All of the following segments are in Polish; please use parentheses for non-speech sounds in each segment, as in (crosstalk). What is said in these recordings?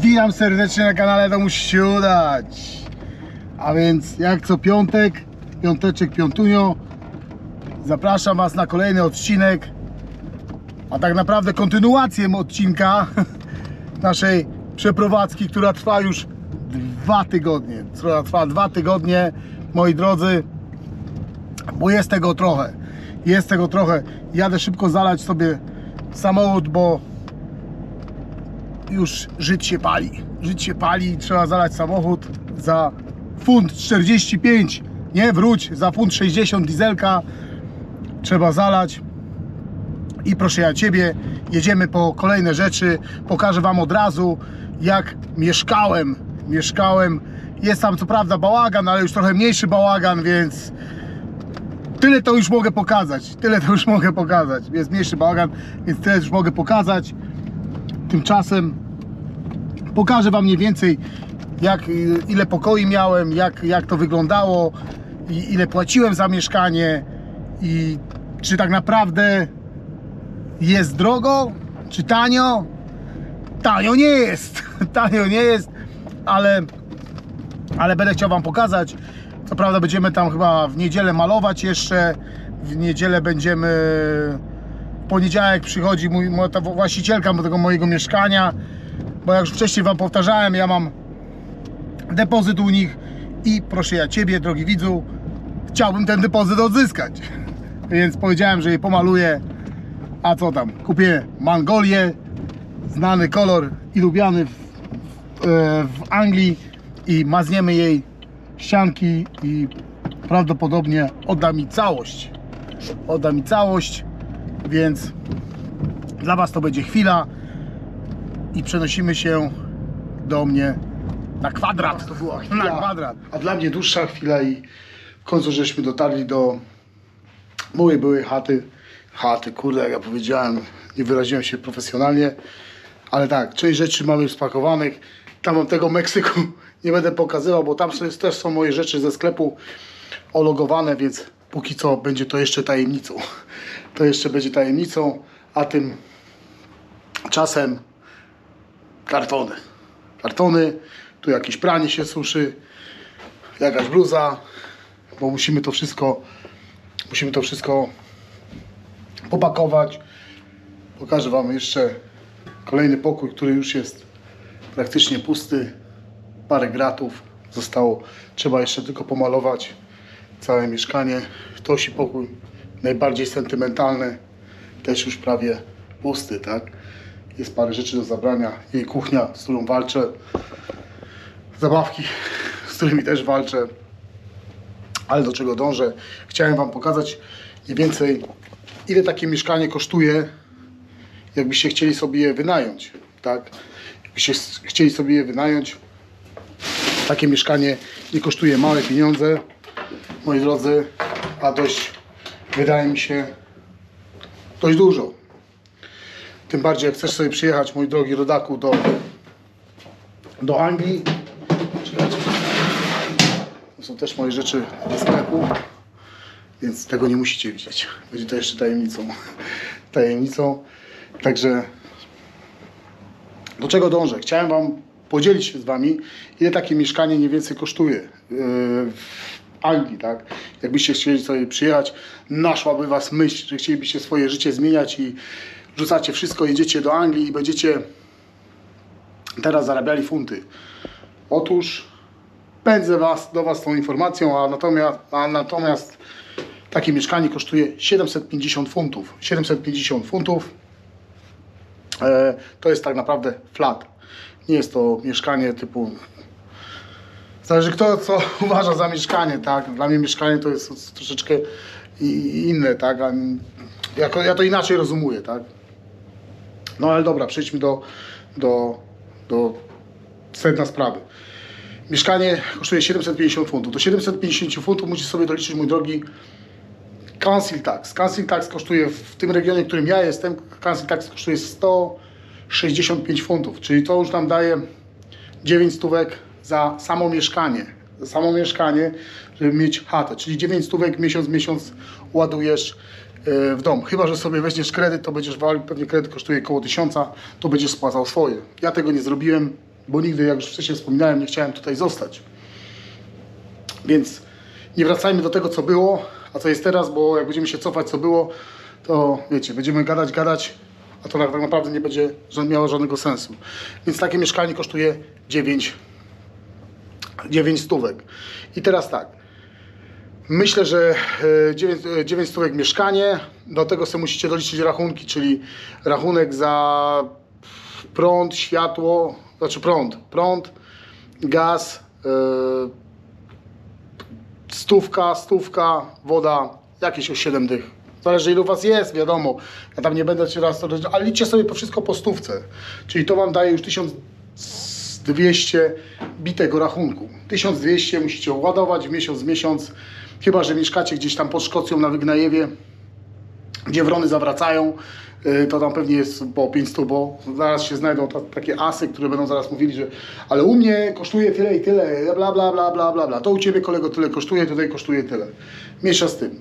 Witam serdecznie na kanale, to musi się udać. A więc jak co piątek, piąteczek, piątunio, zapraszam Was na kolejny odcinek, a tak naprawdę kontynuację odcinka (laughs) naszej przeprowadzki, która trwa już dwa tygodnie. Która trwa dwa tygodnie, moi drodzy, bo jest tego trochę. Jest tego trochę. Jadę szybko zalać sobie samochód, bo już żyć się pali. Żyć się pali, trzeba zalać samochód za funt 45. Nie, wróć, za funt 60 dieselka trzeba zalać. I proszę ja Ciebie, jedziemy po kolejne rzeczy. Pokażę Wam od razu, jak mieszkałem. Mieszkałem. Jest tam co prawda bałagan, ale już trochę mniejszy bałagan, więc tyle to już mogę pokazać. Tyle to już (laughs) mogę pokazać. Jest mniejszy bałagan, więc tyle już mogę pokazać. Tymczasem pokażę Wam mniej więcej, jak, ile pokoi miałem, jak, jak to wyglądało, i ile płaciłem za mieszkanie i czy tak naprawdę jest drogo, czy tanio. Tanio nie jest, (laughs) tanio nie jest, ale, ale będę chciał Wam pokazać. Co prawda będziemy tam chyba w niedzielę malować jeszcze, w niedzielę będziemy w poniedziałek przychodzi mój, ta właścicielka tego mojego mieszkania, bo jak już wcześniej Wam powtarzałem, ja mam depozyt u nich i proszę ja Ciebie, drogi widzu, chciałbym ten depozyt odzyskać. (laughs) Więc powiedziałem, że je pomaluję, a co tam, kupię Mangolię, znany kolor i lubiany w, w, e, Anglii i mazniemy jej ścianki i prawdopodobnie odda mi całość. Odda mi całość, więc dla Was to będzie chwila i przenosimy się do mnie na kwadrat. To była chwila, na kwadrat. A dla mnie dłuższa chwila i w końcu żeśmy dotarli do mojej byłej chaty. Chaty, kurde, jak ja powiedziałem, nie wyraziłem się profesjonalnie, ale tak, część rzeczy mamy spakowanych. Tam mam tego Meksyku (laughs) nie będę pokazywał, bo tam są- też są moje rzeczy ze sklepu ologowane, więc póki co będzie to jeszcze tajemnicą. (laughs) To jeszcze będzie tajemnicą, a tym czasem kartony. Kartony, tu jakieś pranie się suszy, jakaś bluza, bo musimy to wszystko musimy to wszystko popakować. Pokażę Wam jeszcze kolejny pokój, który już jest praktycznie pusty. Parę gratów zostało. Trzeba jeszcze tylko pomalować całe mieszkanie. Tosi pokój najbardziej sentymentalny, też już prawie pusty, tak? Jest parę rzeczy do zabrania. Jej kuchnia, z którą walczę. Zabawki, z którymi też walczę. Ale do czego dążę? Chciałem Wam pokazać mniej więcej, ile takie mieszkanie kosztuje, jakbyście chcieli sobie je wynająć, tak? Jakbyście chcieli sobie je wynająć, takie mieszkanie nie kosztuje małe pieniądze, moi drodzy, a dość, wydaje mi się, dość dużo. Tym bardziej, jak chcesz sobie przyjechać, mój drogi rodaku, do, do Anglii. To są też moje rzeczy ze sklepu, więc tego nie musicie widzieć. Będzie to jeszcze tajemnicą. (laughs) tajemnicą. Także do czego dążę? Chciałem Wam podzielić się z Wami, ile takie mieszkanie mniej więcej kosztuje yy, w Anglii, tak? Jakbyście chcieli sobie przyjechać, naszłaby Was myśl, że chcielibyście swoje życie zmieniać i rzucacie wszystko, jedziecie do Anglii i będziecie teraz zarabiali funty. Otóż pędzę was, do Was tą informacją, a natomiast, a natomiast takie mieszkanie kosztuje 750 funtów. 750 funtów e, to jest tak naprawdę flat. Nie jest to mieszkanie typu. Zależy kto co (laughs) uważa za mieszkanie, tak? Dla mnie mieszkanie to jest troszeczkę inne, tak? Ja to inaczej rozumuję, tak? No ale dobra, przejdźmy do, do, do sedna sprawy. Mieszkanie kosztuje 750 funtów. Do 750 funtów musisz sobie doliczyć, mój drogi, council tax. Council tax kosztuje w tym regionie, w którym ja jestem, council tax kosztuje 165 funtów, czyli to już nam daje 9 stówek za samo mieszkanie. Za samo mieszkanie, żeby mieć chatę, czyli 9 stówek miesiąc miesiąc ładujesz w dom. Chyba, że sobie weźmiesz kredyt, to będziesz walił, pewnie kredyt kosztuje około 1000, to będziesz spłacał swoje. Ja tego nie zrobiłem, bo nigdy, jak już wcześniej wspominałem, nie chciałem tutaj zostać. Więc nie wracajmy do tego, co było, a co jest teraz, bo jak będziemy się cofać, co było, to wiecie, będziemy gadać, gadać, a to tak naprawdę nie będzie miało żadnego sensu. Więc takie mieszkanie kosztuje 9, 9 stówek. I teraz tak. Myślę, że e, 9, 9 stówek mieszkanie, do tego sobie musicie doliczyć rachunki, czyli rachunek za prąd, światło, znaczy prąd, prąd, gaz, e, stówka, stówka, woda, jakieś o 7 dych. Zależy ilu was jest, wiadomo. Ja tam nie będę się raz to, ale liczcie sobie to wszystko po stówce. Czyli to wam daje już 1200 bitego rachunku. 1200 musicie ładować w miesiąc, w miesiąc. Chyba, że mieszkacie gdzieś tam pod Szkocją na Wygnajewie, gdzie wrony zawracają, y, to tam pewnie jest po 500, bo zaraz się znajdą ta, takie asy, które będą zaraz mówili, że ale u mnie kosztuje tyle i tyle, bla bla bla bla bla bla. To u Ciebie kolego tyle kosztuje, tutaj kosztuje tyle. Miesza z tym.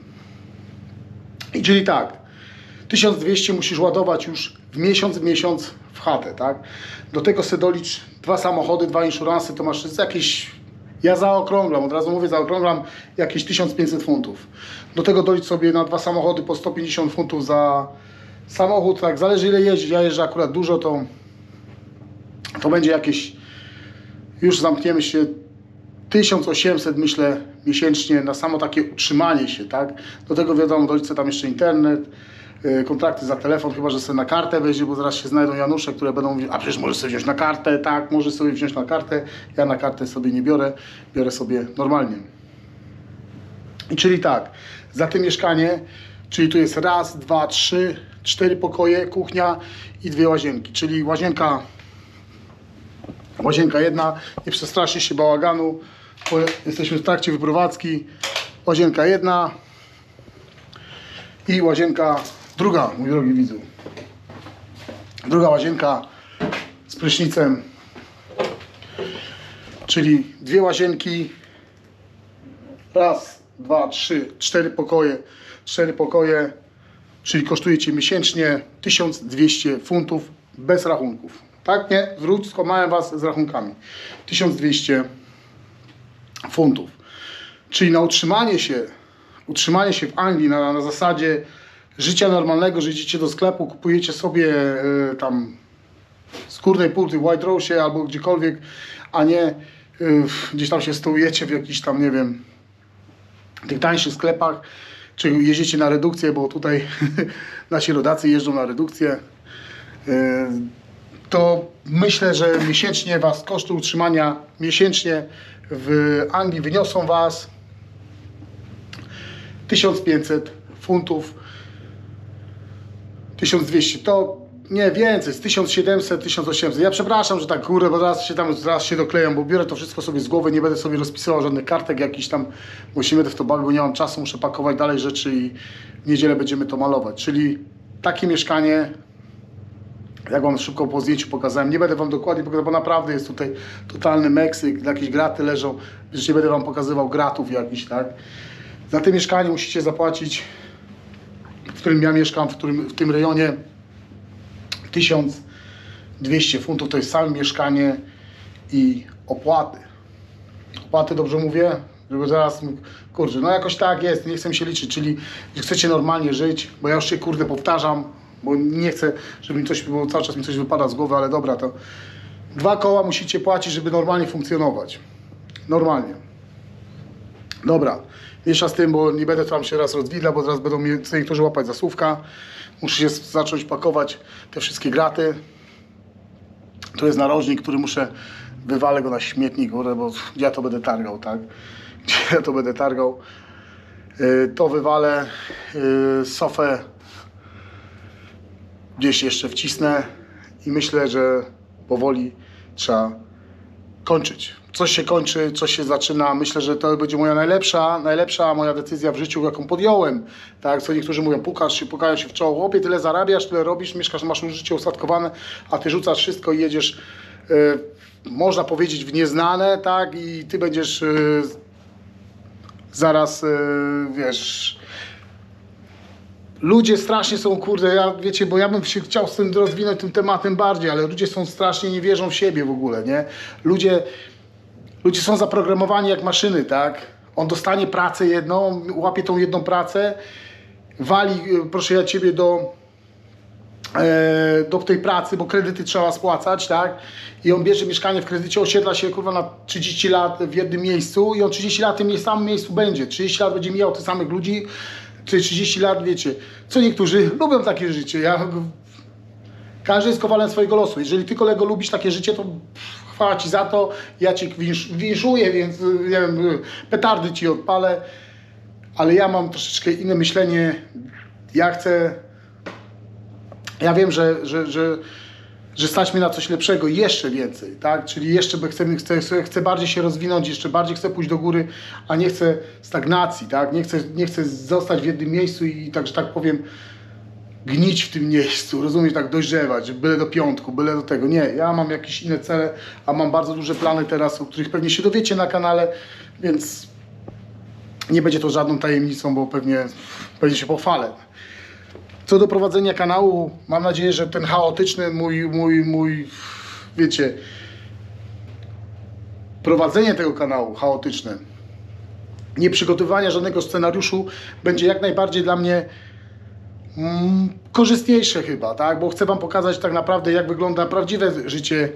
I czyli tak, 1200 musisz ładować już w miesiąc, w miesiąc w chatę, tak? Do tego se dolicz dwa samochody, dwa insuransy, to masz jakieś... Ja zaokrąglam, od razu mówię, zaokrąglam jakieś 1500 funtów. Do tego dolicz sobie na dwa samochody po 150 funtów za samochód, tak? Zależy ile jeździć, ja jeżdżę akurat dużo, to to będzie jakieś... Już zamkniemy się 1800 myślę miesięcznie na samo takie utrzymanie się, tak? Do tego wiadomo, doliczę tam jeszcze internet, kontrakty za telefon, chyba że sobie na kartę weźmie, bo zaraz się znajdą Janusze, które będą mówić, a przecież możesz sobie wziąć na kartę, tak, możesz sobie wziąć na kartę. Ja na kartę sobie nie biorę, biorę sobie normalnie. I czyli tak, za to mieszkanie, czyli tu jest raz, dwa, trzy, cztery pokoje, kuchnia i dwie łazienki, czyli łazienka Łazienka jedna, nie przestraszysz się bałaganu, bo jesteśmy w trakcie wyprowadzki. Łazienka jedna i łazienka druga, mój drogi widzu. Druga łazienka z prysznicem, czyli dwie łazienki, raz, dwa, trzy, cztery pokoje, cztery pokoje, czyli kosztuje Ci miesięcznie 1200 funtów bez rachunków. Tak? Nie? Zwróć, skłamałem Was z rachunkami. 1200 funtów. Czyli na utrzymanie się, utrzymanie się w Anglii na, na zasadzie życia normalnego, że idziecie do sklepu, kupujecie sobie e, tam skórnej pulty w White Rose albo gdziekolwiek, a nie e, gdzieś tam się stołujecie w jakichś tam, nie wiem, tych tańszych sklepach, czy jeździcie na redukcję, bo tutaj (laughs) nasi rodacy jeżdżą na redukcję, e, to myślę, że miesięcznie Was koszty utrzymania miesięcznie w Anglii wyniosą Was 1500 funtów, 1200 to nie więcej, z 1700, 1800. Ja przepraszam, że tak górę, bo zaraz się tam zaraz się dokleją, bo biorę to wszystko sobie z głowy, nie będę sobie rozpisywał żadnych kartek jakichś tam, będę w to bawił, nie mam czasu, muszę pakować dalej rzeczy i w niedzielę będziemy to malować. Czyli takie mieszkanie jak wam szybko po zdjęciu pokazałem, nie będę wam dokładnie pokazywał, bo naprawdę jest tutaj totalny Meksyk, jakieś graty leżą, więc nie będę wam pokazywał gratów jakichś, tak? Za te mieszkanie musicie zapłacić, w którym ja mieszkam, w, którym, w tym rejonie 1200 funtów, to jest całe mieszkanie i opłaty. Opłaty, dobrze mówię? Żeby zaraz, kurczę, no jakoś tak jest, nie chcę się liczyć, czyli chcecie normalnie żyć, bo ja już się kurde powtarzam, bo nie chcę, żeby mi coś, bo cały czas mi coś wypada z głowy, ale dobra, to dwa koła musicie płacić, żeby normalnie funkcjonować. Normalnie. Dobra, mniejsza z tym, bo nie będę tam się raz rozwidlał, bo zaraz będą mnie niektórzy łapać za słówka. Muszę się zacząć pakować te wszystkie graty. Tu jest narożnik, który muszę, wywalę go na śmietnik, bo ja to będę targał, tak? (laughs) Ja to będę targał? Yy, to wywalę, yy, sofę gdzieś jeszcze wcisnę i myślę, że powoli trzeba kończyć. Coś się kończy, coś się zaczyna. Myślę, że to będzie moja najlepsza, najlepsza moja decyzja w życiu, jaką podjąłem. Tak, co niektórzy mówią, pukasz się, pukają się w czoło, chłopie, tyle zarabiasz, tyle robisz, mieszkasz, masz życie ustatkowane, a ty rzucasz wszystko i jedziesz, e, można powiedzieć, w nieznane, tak, i ty będziesz e, zaraz, e, wiesz, ludzie strasznie są, kurde, ja wiecie, bo ja bym się chciał z tym rozwinąć tym tematem bardziej, ale ludzie są strasznie, nie wierzą w siebie w ogóle, nie? Ludzie, ludzie są zaprogramowani jak maszyny, tak? On dostanie pracę jedną, łapie tą jedną pracę, wali, y, proszę ja ciebie, do, e, do tej pracy, bo kredyty trzeba spłacać, tak? I on bierze mieszkanie w kredycie, osiedla się kurwa na 30 lat w jednym miejscu i on 30 lat w tym samym miejscu będzie. 30 lat będzie mijał tych samych ludzi, czy 30 lat, wiecie. Co niektórzy lubią takie życie. Ja, każdy jest kowalem swojego losu. Jeżeli ty kolego lubisz takie życie, to chwała ci za to. Ja cię winsz, winszuję, więc y, nie wiem, y, petardy ci odpalę. Ale ja mam troszeczkę inne myślenie. Ja chcę ja wiem, że, że, że, że stać mnie na coś lepszego, jeszcze więcej, tak? Czyli jeszcze chcę, chcę, chcę bardziej się rozwinąć, jeszcze bardziej chcę pójść do góry, a nie chcę stagnacji, tak? Nie chcę, nie chcę zostać w jednym miejscu i tak, że tak powiem, gnić w tym miejscu, rozumiesz, tak dojrzewać, byle do piątku, byle do tego. Nie, ja mam jakieś inne cele, a mam bardzo duże plany teraz, o których pewnie się dowiecie na kanale, więc nie będzie to żadną tajemnicą, bo pewnie, pewnie się pochwalę. Co do prowadzenia kanału, mam nadzieję, że ten chaotyczny mój, mój, mój, wiecie, prowadzenie tego kanału chaotyczne, nie przygotowywania żadnego scenariuszu będzie jak najbardziej dla mnie mm, korzystniejsze chyba, tak? Bo chcę Wam pokazać tak naprawdę, jak wygląda prawdziwe życie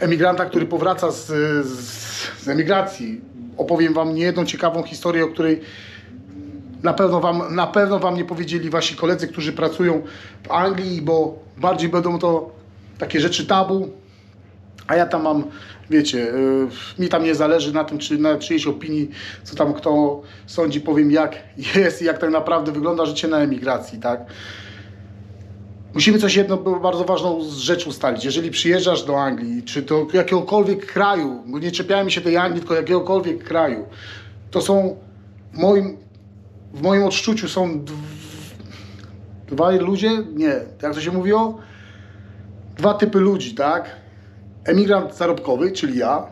emigranta, który powraca z, z, z emigracji. Opowiem Wam niejedną ciekawą historię, o której na pewno, wam, na pewno Wam nie powiedzieli Wasi koledzy, którzy pracują w Anglii, bo bardziej będą to takie rzeczy tabu, a ja tam mam, wiecie, yy, mi tam nie zależy na tym, czy na czyjejś opinii, co tam kto sądzi, powiem jak (laughs) jest i jak tak naprawdę wygląda życie na emigracji, tak? Musimy coś jedno bardzo ważną rzecz ustalić. Jeżeli przyjeżdżasz do Anglii, czy do jakiegokolwiek kraju, nie czepiajmy się tej Anglii, tylko jakiegokolwiek kraju, to są w moim, w moim odczuciu są dw, dwaj ludzie, nie, jak to się mówiło? Dwa typy ludzi, tak? Emigrant zarobkowy, czyli ja,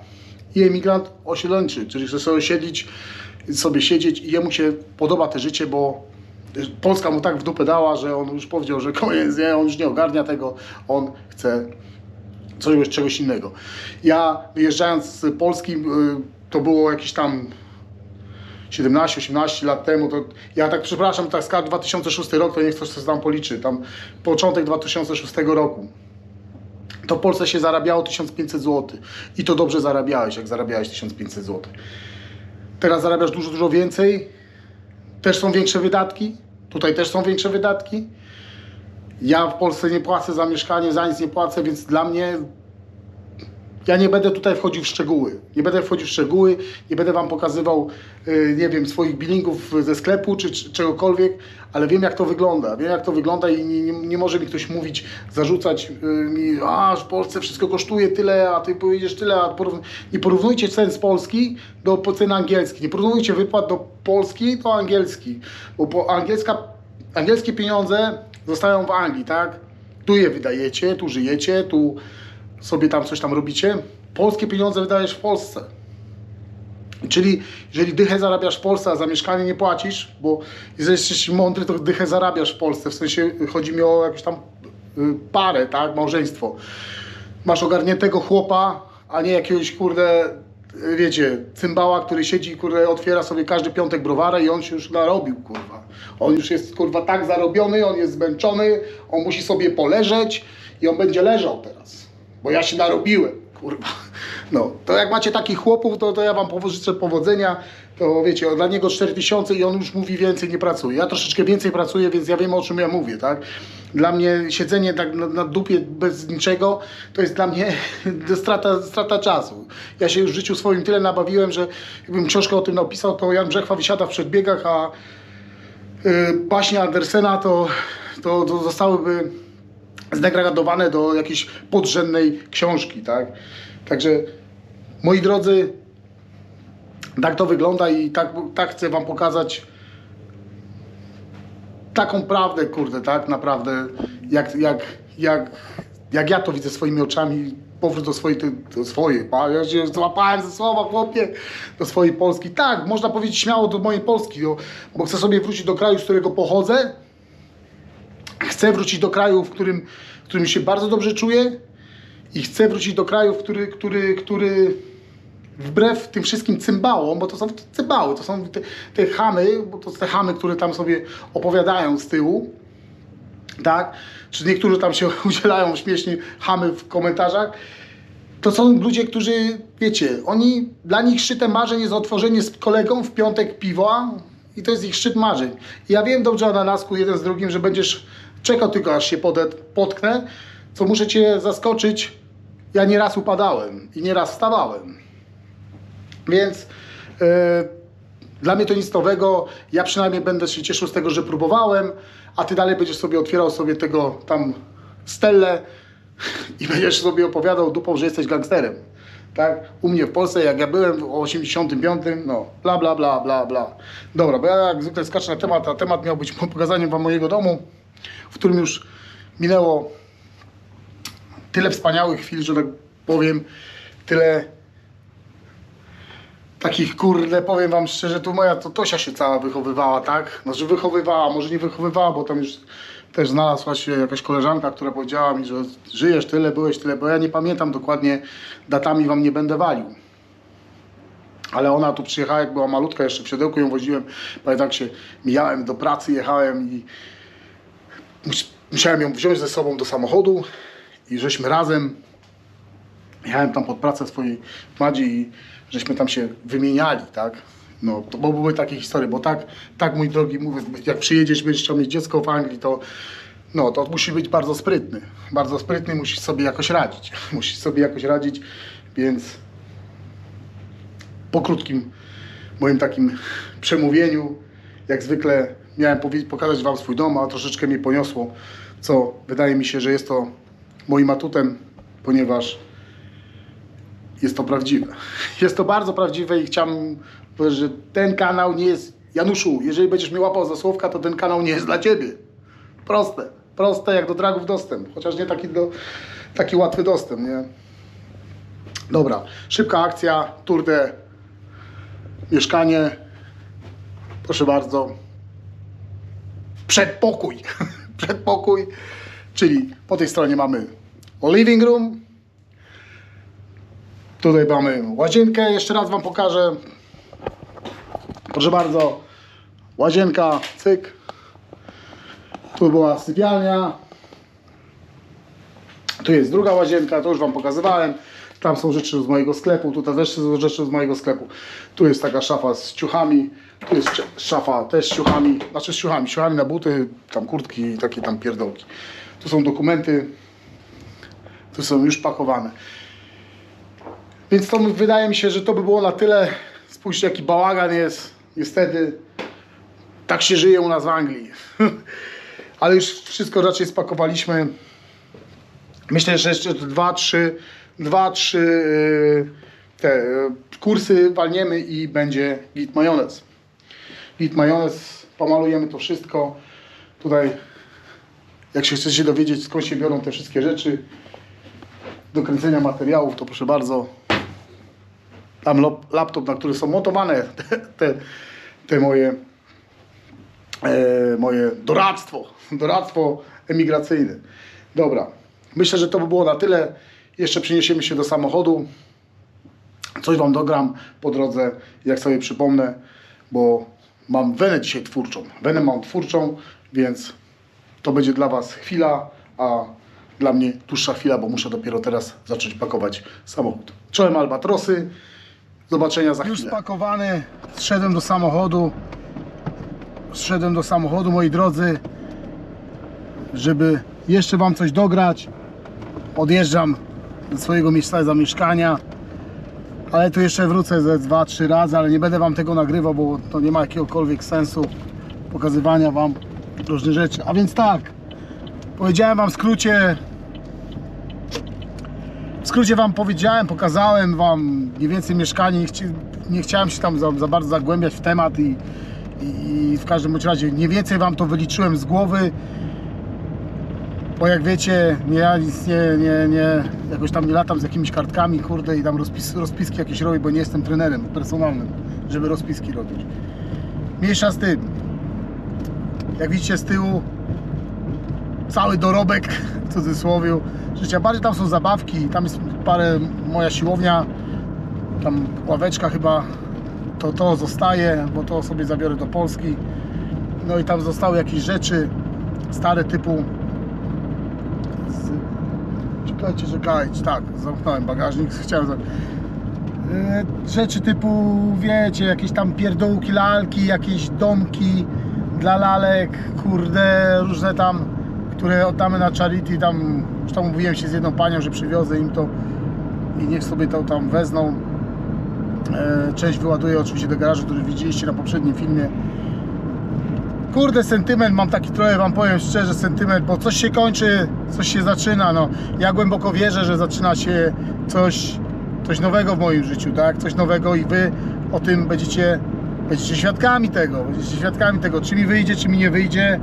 i emigrant osiedleńczy, czyli chce sobie osiedlić, sobie siedzieć i jemu się podoba to życie, bo Polska mu tak w dupę dała, że on już powiedział, że koniec, nie, on już nie ogarnia tego, on chce coś, czegoś innego. Ja wyjeżdżając z Polski, y, to było jakieś tam 17-18 lat temu, to ja tak przepraszam, tak skala 2006 rok, to niech ktoś sobie tam policzy, tam początek 2006 roku. To w Polsce się zarabiało 1500 zł i to dobrze zarabiałeś, jak zarabiałeś 1500 zł. Teraz zarabiasz dużo, dużo więcej, też są większe wydatki, tutaj też są większe wydatki. Ja w Polsce nie płacę za mieszkanie, za nic nie płacę, więc dla mnie ja nie będę tutaj wchodził w szczegóły. Nie będę wchodził w szczegóły, nie będę wam pokazywał, yy, nie wiem, swoich billingów ze sklepu czy, czegokolwiek, ale wiem jak to wygląda. Wiem jak to wygląda i nie, nie, nie może mi ktoś mówić, zarzucać yy, mi, a w Polsce wszystko kosztuje tyle, a ty powiedziesz tyle, a porów... nie porównujcie cen z Polski do cen angielskich. Nie porównujcie wypłat do Polski do angielski, bo angielska, angielskie pieniądze zostają w Anglii, tak? Tu je wydajecie, tu żyjecie, tu sobie tam coś tam robicie. Polskie pieniądze wydajesz w Polsce. Czyli jeżeli dychę zarabiasz w Polsce, a za mieszkanie nie płacisz, bo jeżeli jesteś mądry, to dychę zarabiasz w Polsce. W sensie chodzi mi o jakąś tam y, parę, tak, małżeństwo. Masz ogarniętego chłopa, a nie jakiegoś kurde, wiecie, cymbała, który siedzi, kurde, otwiera sobie każdy piątek browara i on się już narobił, kurwa. On już jest, kurwa, tak zarobiony, on jest zmęczony, on musi sobie poleżeć i on będzie leżał teraz. Bo ja się narobiłem, kurwa. No, to jak macie takich chłopów, to, to ja wam życzę powodzenia. To wiecie, dla niego 4000 i on już mówi więcej nie pracuje. Ja troszeczkę więcej pracuję, więc ja wiem o czym ja mówię, tak? Dla mnie siedzenie tak na, na dupie bez niczego, to jest dla mnie (laughs) strata, strata czasu. Ja się już w życiu swoim tyle nabawiłem, że jakbym książkę o tym napisał, to Jan Brzechwa wysiada w przedbiegach, a y, baśnie Andersena to, to, to zostałyby zdegradowane do jakiejś podrzędnej książki, tak? Także moi drodzy, tak to wygląda i tak, tak chcę wam pokazać taką prawdę, kurde, tak naprawdę, jak, jak, jak, jak ja to widzę swoimi oczami, powrót do swojej, do swojej, ja się złapałem ze słowa, chłopie, do swojej Polski. Tak, można powiedzieć śmiało do mojej Polski, bo chcę sobie wrócić do kraju, z którego pochodzę, chcę wrócić do kraju, w którym, w którym się bardzo dobrze czuję i chcę wrócić do kraju, w który, który, który wbrew tym wszystkim cymbałom, bo to są cymbały, to są te, te chamy, bo to są te chamy, które tam sobie opowiadają z tyłu, tak? Czy niektórzy tam się (laughs) udzielają śmiesznie chamy w komentarzach. To są ludzie, którzy, wiecie, oni, dla nich szczytem marzeń jest otworzenie z kolegą w piątek piwa i to jest ich szczyt marzeń. I ja wiem dobrze, Ananasku, jeden z drugim, że będziesz czekał tylko, aż się podet, potknę, co muszę cię zaskoczyć. Ja nieraz upadałem i nieraz wstawałem. Więc e, dla mnie to nic nowego. Ja przynajmniej będę się cieszył z tego, że próbowałem, a ty dalej będziesz sobie otwierał sobie tego tam stelle i będziesz sobie opowiadał dupą, że jesteś gangsterem. Tak? U mnie w Polsce, jak ja byłem w 85, no bla bla bla bla bla. Dobra, bo ja jak zwykle skaczę na temat, a temat miał być pokazaniem wam mojego domu, w którym już minęło tyle wspaniałych chwil, że tak powiem, tyle takich kurde, powiem wam szczerze, tu moja to Tosia się cała wychowywała, tak? Znaczy wychowywała, może nie wychowywała, bo tam już też znalazła się jakaś koleżanka, która powiedziała mi, że żyjesz tyle, byłeś tyle, bo ja nie pamiętam dokładnie, datami wam nie będę walił. Ale ona tu przyjechała, jak była malutka, jeszcze w siodełku ją woziłem. Pamiętam, się mijałem do pracy, jechałem i musiałem ją wziąć ze sobą do samochodu i żeśmy razem jechałem tam pod pracę swojej Madzi i żeśmy tam się wymieniali, tak? No, to bo były takie historie, bo tak, tak mój drogi, mówię, jak przyjedziesz, będziesz chciał mieć dziecko w Anglii, to no, to musi być bardzo sprytny. Bardzo sprytny, musisz sobie jakoś radzić. (laughs) Musisz sobie jakoś radzić, więc po krótkim moim takim przemówieniu, jak zwykle miałem pokazać Wam swój dom, a troszeczkę mnie poniosło, co wydaje mi się, że jest to moim atutem, ponieważ jest to prawdziwe. (laughs) Jest to bardzo prawdziwe i chciałem powiedzieć, że ten kanał nie jest... Januszu, jeżeli będziesz mnie łapał za słówka, to ten kanał nie jest dla Ciebie. Proste. Proste jak do dragów dostęp. Chociaż nie taki, do, taki łatwy dostęp, nie? Dobra, szybka akcja, turde, mieszkanie. Proszę bardzo. Przedpokój. (laughs) Przedpokój, czyli po tej stronie mamy living room, Tutaj mamy łazienkę, jeszcze raz Wam pokażę. Proszę bardzo, łazienka, cyk. Tu była sypialnia. Tu jest druga łazienka, to już Wam pokazywałem. Tam są rzeczy z mojego sklepu, tutaj też są rzeczy z mojego sklepu. Tu jest taka szafa z ciuchami, tu jest szafa też z ciuchami, znaczy z ciuchami, ciuchami na buty, tam kurtki i takie tam pierdolki. Tu są dokumenty, tu są już pakowane. Więc to wydaje mi się, że to by było na tyle. Spójrzcie, jaki bałagan jest. Niestety, tak się żyje u nas w Anglii. (laughs) Ale już wszystko raczej spakowaliśmy. Myślę, że jeszcze dwa, trzy, dwa, trzy yy, te yy, kursy walniemy i będzie git majonez. Git majonez, pomalujemy to wszystko. Tutaj, jak się chcecie dowiedzieć, skąd się biorą te wszystkie rzeczy do kręcenia materiałów, to proszę bardzo, tam laptop, na który są montowane te, te, te moje, e, moje doradztwo, doradztwo emigracyjne. Dobra, myślę, że to by było na tyle. Jeszcze przeniesiemy się do samochodu. Coś Wam dogram po drodze, jak sobie przypomnę, bo mam wenę dzisiaj twórczą. Wenę mam twórczą, więc to będzie dla Was chwila, a dla mnie dłuższa chwila, bo muszę dopiero teraz zacząć pakować samochód. Czołem Albatrosy. Zobaczenia za chwilę. Już spakowany, zszedłem do samochodu. Zszedłem do samochodu, moi drodzy, żeby jeszcze Wam coś dograć. Odjeżdżam do swojego miejsca zamieszkania. Ale tu jeszcze wrócę ze 2-3 razy, ale nie będę Wam tego nagrywał, bo to nie ma jakiegokolwiek sensu pokazywania Wam różnych rzeczy. A więc tak, powiedziałem Wam w skrócie, w skrócie Wam powiedziałem, pokazałem Wam mniej więcej mieszkanie, nie, chci, nie chciałem się tam za, za bardzo zagłębiać w temat i, i, i w każdym razie mniej więcej Wam to wyliczyłem z głowy, bo jak wiecie, nie, ja nic nie, nie, nie, jakoś tam nie latam z jakimiś kartkami, kurde i tam rozpis, rozpiski jakieś robię, bo nie jestem trenerem personalnym, żeby rozpiski robić. Mniejsza z tym. Jak widzicie z tyłu, cały dorobek (laughs) w cudzysłowie życia. Bardziej tam są zabawki, tam jest parę, moja siłownia, tam ławeczka chyba, to to zostaje, bo to sobie zabiorę do Polski. No i tam zostały jakieś rzeczy stare typu. Czekajcie, czekajcie, tak, zamknąłem bagażnik, (laughs) chciałem za... E, rzeczy typu, wiecie, jakieś tam pierdółki, lalki, jakieś domki dla lalek, kurde, różne tam, które oddamy na charity, tam, tam mówiłem się z jedną panią, że przywiozę im to i niech sobie to tam wezmą. E, Część wyładuję oczywiście do garażu, który widzieliście na poprzednim filmie. Kurde, sentyment mam taki trochę, wam powiem szczerze, sentyment, bo coś się kończy, coś się zaczyna, no. Ja głęboko wierzę, że zaczyna się coś, coś nowego w moim życiu, tak? Coś nowego i wy o tym będziecie, będziecie świadkami tego, będziecie świadkami tego, czy mi wyjdzie, czy mi nie wyjdzie.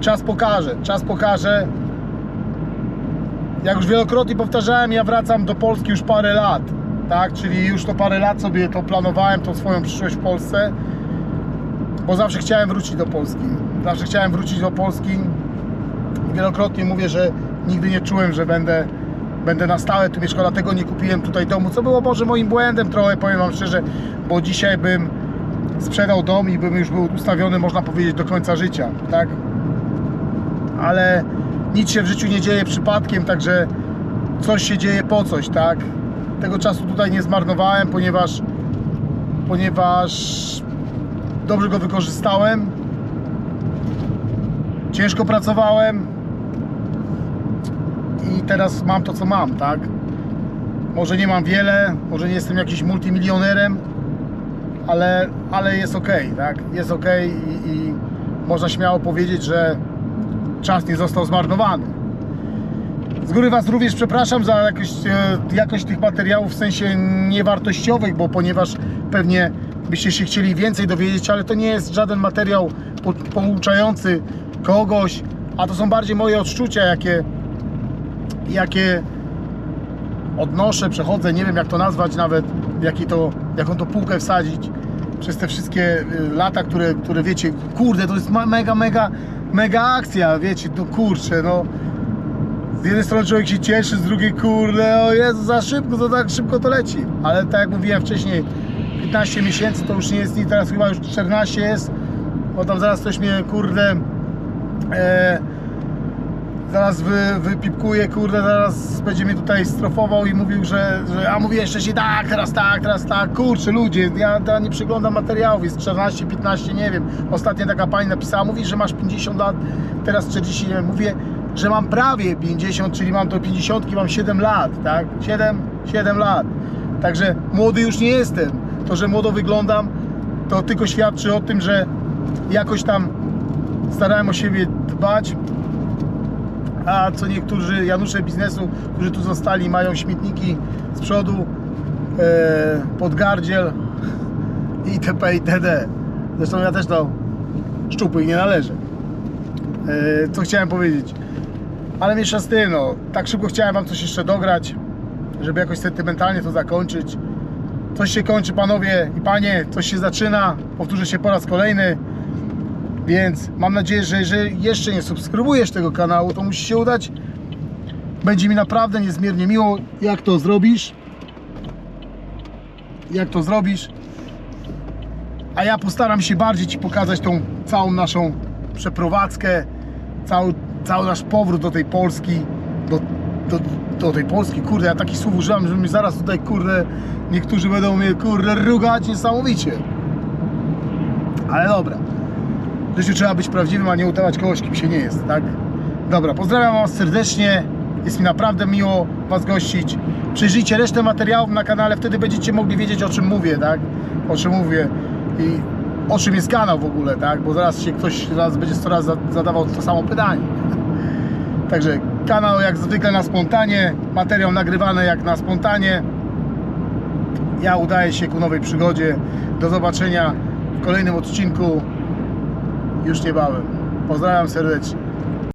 Czas pokaże, czas pokaże. Jak już wielokrotnie powtarzałem, ja wracam do Polski już parę lat, tak? Czyli już to parę lat sobie to planowałem, tą swoją przyszłość w Polsce bo zawsze chciałem wrócić do Polski. Zawsze chciałem wrócić do Polski. Wielokrotnie mówię, że nigdy nie czułem, że będę, będę na stałe tu mieszkał, dlatego nie kupiłem tutaj domu, co było może moim błędem trochę, powiem Wam szczerze, bo dzisiaj bym sprzedał dom i bym już był ustawiony, można powiedzieć, do końca życia, tak? Ale nic się w życiu nie dzieje przypadkiem, także coś się dzieje po coś, tak? Tego czasu tutaj nie zmarnowałem, ponieważ ponieważ dobrze go wykorzystałem. Ciężko pracowałem i teraz mam to, co mam, tak? Może nie mam wiele, może nie jestem jakimś multimilionerem, ale, ale jest ok, tak? Jest ok i, i można śmiało powiedzieć, że czas nie został zmarnowany. Z góry Was również przepraszam za jakość, e, jakość tych materiałów w sensie niewartościowych, bo ponieważ pewnie byście się chcieli więcej dowiedzieć, ale to nie jest żaden materiał po- pouczający kogoś, a to są bardziej moje odczucia, jakie, jakie odnoszę, przechodzę, nie wiem jak to nazwać nawet, jaki to, jaką to półkę wsadzić przez te wszystkie y, lata, które, które wiecie, kurde, to jest mega, mega, mega akcja, wiecie, no kurczę, no z jednej strony człowiek się cieszy, z drugiej kurde, o Jezu, za szybko, to tak szybko to leci. Ale tak jak mówiłem wcześniej, 15 miesięcy to już nie jest nic, teraz chyba już 14 jest, bo tam zaraz ktoś mnie kurde e, zaraz wy, wypipkuje, kurde, zaraz będzie mnie tutaj strofował i mówił, że, że a mówię jeszcze się tak, teraz tak, teraz tak, kurczę ludzie, ja, ja nie przeglądam materiałów, jest 14, 15, nie wiem, ostatnio taka pani napisała, mówi, że masz 50 lat, teraz 40, nie wiem, mówię, że mam prawie 50, czyli mam do 50, mam 7 lat, tak, 7, 7 lat, także młody już nie jestem, to, że młodo wyglądam, to tylko świadczy o tym, że jakoś tam starałem o siebie dbać, a co niektórzy Janusze biznesu, którzy tu zostali, mają śmietniki z przodu, e, podgardziel itp. itd. Zresztą ja też to szczupły i nie należę. E, co chciałem powiedzieć? Ale mniejsza z tym, no, tak szybko chciałem Wam coś jeszcze dograć, żeby jakoś sentymentalnie to zakończyć. Coś się kończy, panowie i panie, coś się zaczyna, powtórzę się po raz kolejny. Więc mam nadzieję, że jeżeli jeszcze nie subskrybujesz tego kanału, to musi się udać. Będzie mi naprawdę niezmiernie miło, jak to zrobisz. Jak to zrobisz. A ja postaram się bardziej Ci pokazać tą całą naszą przeprowadzkę, cały, cały nasz powrót do tej Polski, do, do, do tej Polski. Kurde, ja takich słów używam, że mi zaraz tutaj, kurde, niektórzy będą mnie, kurde, rugać niesamowicie. Ale dobra. W życiu trzeba być prawdziwym, a nie udawać kogoś, kim się nie jest, tak? Dobra, pozdrawiam Was serdecznie. Jest mi naprawdę miło Was gościć. Przejrzyjcie resztę materiałów na kanale, wtedy będziecie mogli wiedzieć o czym mówię, tak? O czym mówię i o czym jest kanał w ogóle, tak? Bo zaraz się ktoś zaraz będzie coraz za- zadawał to samo pytanie. (laughs) Także kanał jak zwykle na spontanie, materiał nagrywany jak na spontanie. Ja udaję się ku nowej przygodzie. Do zobaczenia w kolejnym odcinku już niebawem. Pozdrawiam serdecznie.